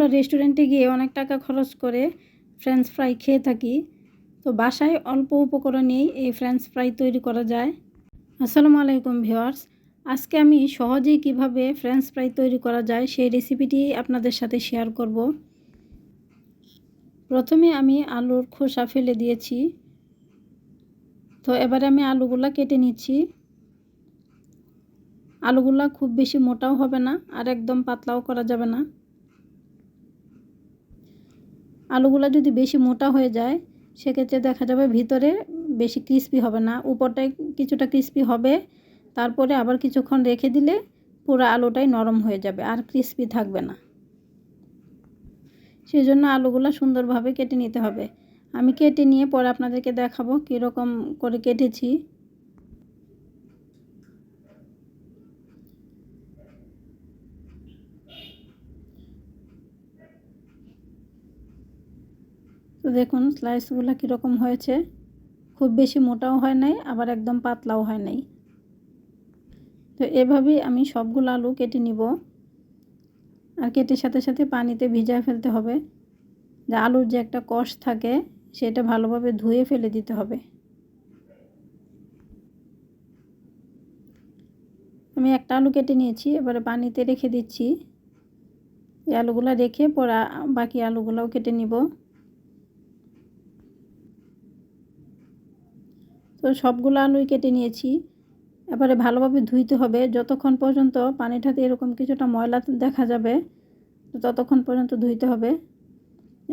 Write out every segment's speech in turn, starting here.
আমরা রেস্টুরেন্টে গিয়ে অনেক টাকা খরচ করে ফ্রেঞ্চ ফ্রাই খেয়ে থাকি। তো বাসায় অল্প উপকরণ নিয়েই এই ফ্রেঞ্চ ফ্রাই তৈরি করা যায়। আসসালামু আলাইকুম ভিওয়ার্স আজকে আমি সহজেই কীভাবে ফ্রেঞ্চ ফ্রাই তৈরি করা যায় সেই রেসিপিটি আপনাদের সাথে শেয়ার করব। প্রথমে আমি আলুর খোসা ফেলে দিয়েছি। তো এবারে আমি আলুগুলা কেটে নিচ্ছি। আলুগুলা খুব বেশি মোটাও হবে না আর একদম পাতলাও করা যাবে না। আলুগুলা যদি বেশি মোটা হয়ে যায়, সেক্ষেত্রে দেখা যাবে ভিতরে বেশি ক্রিস্পি হবে না। উপরটায় কিছুটা ক্রিস্পি হবে, তারপরে আবার কিছুক্ষণ রেখে দিলে পুরো আলুটাই নরম হয়ে যাবে আর ক্রিস্পি থাকবে না। সেই জন্য আলুগুলো সুন্দরভাবে কেটে নিতে হবে। আমি কেটে নিয়ে পরে আপনাদেরকে দেখাবো কীরকম করে কেটেছি। দেখুন স্লাইসগুলো কীরকম হয়েছে? খুব বেশি মোটাও হয় নাই, আবার একদম পাতলাও হয় নাই। তো এভাবেই আমি সবগুলো আলু কেটে নিব। আর কেটে সাথে সাথে পানিতে ভিজায় ফেলতে হবে। যে আলুর যে একটা কষ থাকে, সেটা ভালোভাবে ধুয়ে ফেলে দিতে হবে। আমি একটা আলু কেটে নিয়েছি, এবারে পানিতে রেখে দিচ্ছি। এই আলুগুলো রেখে পরে বাকি আলুগুলোও কেটে নিব। তো সবগুলো আলুই কেটে নিয়েছি। এবারে ভালোভাবে ধুইতে হবে। যতক্ষণ পর্যন্ত পানিটাতে এরকম কিছুটা ময়লা দেখা যাবে ততক্ষণ পর্যন্ত ধুইতে হবে।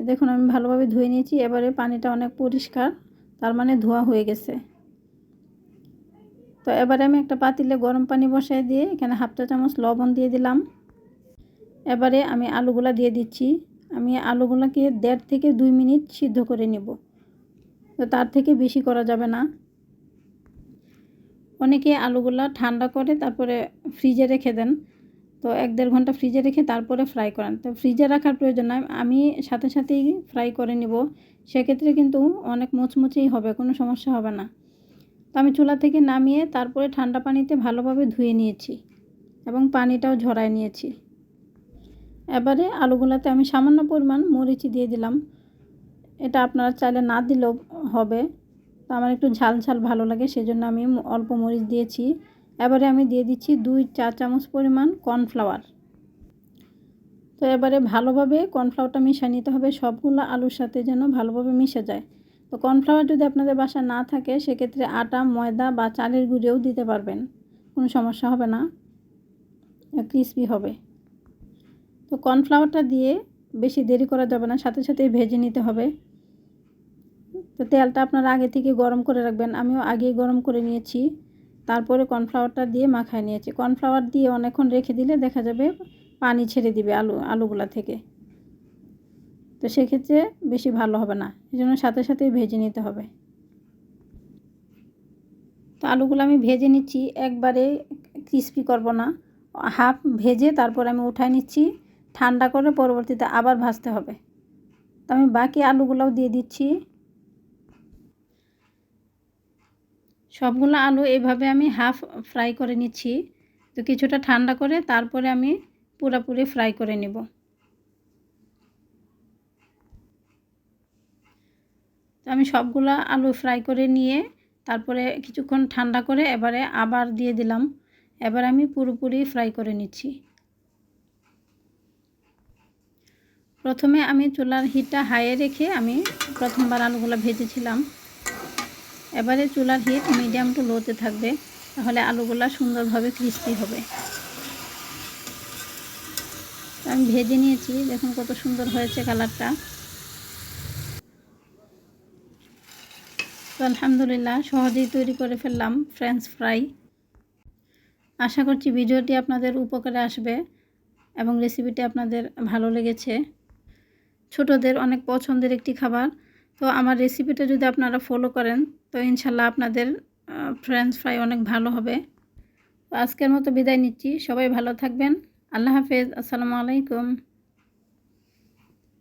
দেখুন, আমি ভালোভাবে ধুয়ে নিয়েছি। এবারে পানিটা অনেক পরিষ্কার, তার মানে ধোয়া হয়ে গেছে। তো এবারে আমি একটা পাতিলে গরম পানি বসাই দিয়ে এখানে হাফ চা চামচ লবণ দিয়ে দিলাম। এবারে আমি আলুগুলা দিয়ে দিচ্ছি। আমি আলুগুলাকে দেড় থেকে দুই মিনিট সিদ্ধ করে নেব। তো তার থেকে বেশি করা যাবে না। অনেকে আলুগুলা ঠান্ডা করে তারপরে ফ্রিজে রেখে দেন। তো এক দেড় ঘণ্টা ফ্রিজে রেখে তারপরে ফ্রাই করেন। তো ফ্রিজে রাখার প্রয়োজন নয় আমি সাথে সাথেই ফ্রাই করে নেব। সেক্ষেত্রে কিন্তু অনেক মুচমুচেই হবে, কোনো সমস্যা হবে না। তো আমি চুলা থেকে নামিয়ে তারপরে ঠান্ডা পানিতে ভালোভাবে ধুয়ে নিয়েছি এবং পানিটাও ঝরাই নিয়েছি। এবারে আলুগুলাতে আমি সামান্য পরিমাণ মরিচি দিয়ে দিলাম। এটা আপনারা চাইলে না দিলেও হবে। তো আমার একটু ঝাল ঝাল ভালো লাগে, সেজন্য আমি অল্প মরিচ দিয়েছি। এবারে আমি দিয়ে দিচ্ছি দুই চা চামচ পরিমাণ কর্নফ্লাওয়ার। তো এবারে ভালোভাবে কর্নফ্লাওয়ারটা মিশিয়ে নিতে হবে, সবগুলো আলুর সাথে যেন ভালোভাবে মিশে যায়। তো কর্নফ্লাওয়ার যদি আপনাদের বাসা না থাকে, সেক্ষেত্রে আটা, ময়দা বা চালের গুঁড়েও দিতে পারবেন। কোনো সমস্যা হবে না, ক্রিসপি হবে। তো কর্নফ্লাওয়ারটা দিয়ে বেশি দেরি করা যাবে না, সাথে সাথে ভেজে নিতে হবে। তো তেলটা আপনারা আগে থেকে গরম করে রাখবেন। আমিও আগেই গরম করে নিয়েছি। তারপরে কর্নফ্লাওয়ারটা দিয়ে মাখায় নিয়েছি। কর্নফ্লাওয়ার দিয়ে অনেকক্ষণ রেখে দিলে দেখা যাবে পানি ছেড়ে দিবে আলু, আলুগুলা থেকে। তো সেক্ষেত্রে বেশি ভালো হবে না। এই জন্য সাথে সাথেই ভেজে নিতে হবে। তো আলুগুলো আমি ভেজে নিচ্ছি। একবারে ক্রিস্পি করব না। হাফ ভেজে তারপর আমি উঠাই নিচ্ছি। ঠান্ডা করে পরবর্তীতে আবার ভাজতে হবে। তো আমি বাকি আলুগুলোও দিয়ে দিচ্ছি। সবগুলো আলু এভাবে আমি হাফ ফ্রাই করে নিচ্ছি। তো কিছুটা ঠান্ডা করে তারপরে আমি পুরোপুরি ফ্রাই করে নেব। তো আমি সবগুলো আলু ফ্রাই করে নিয়ে তারপরে কিছুক্ষণ ঠান্ডা করে এবারে আবার দিয়ে দিলাম। এবার আমি পুরোপুরি ফ্রাই করে নিচ্ছি। প্রথমে আমি চুলার হিটটা হাইয়ে রেখে আমি প্রথমবার আলুগুলো ভেজেছিলাম। এবারে চুলার হিট মিডিয়াম টু লোতে থাকবে, তাহলে আলুগুলা সুন্দরভাবে ক্রিস্পি হবে। আমি ভেজে নিয়েছি, দেখুন কত সুন্দর হয়েছে কালারটা তো আলহামদুলিল্লাহ, সহজেই তৈরি করে ফেললাম ফ্রেঞ্চ ফ্রাই আশা করছি ভিডিওটি আপনাদের উপকারে আসবে এবং রেসিপিটি আপনাদের ভালো লেগেছে। ছোটদের অনেক পছন্দের একটি খাবার। তো আমার রেসিপিটা যদি আপনারা ফলো করেন, তো ইনশাল্লাহ আপনাদের ফ্রেঞ্চ ফ্রাই অনেক ভালো হবে। তো আজকের মতো বিদায় নিচ্ছি। সবাই ভালো থাকবেন। আল্লাহ হাফেজ। আসসালামু আলাইকুম।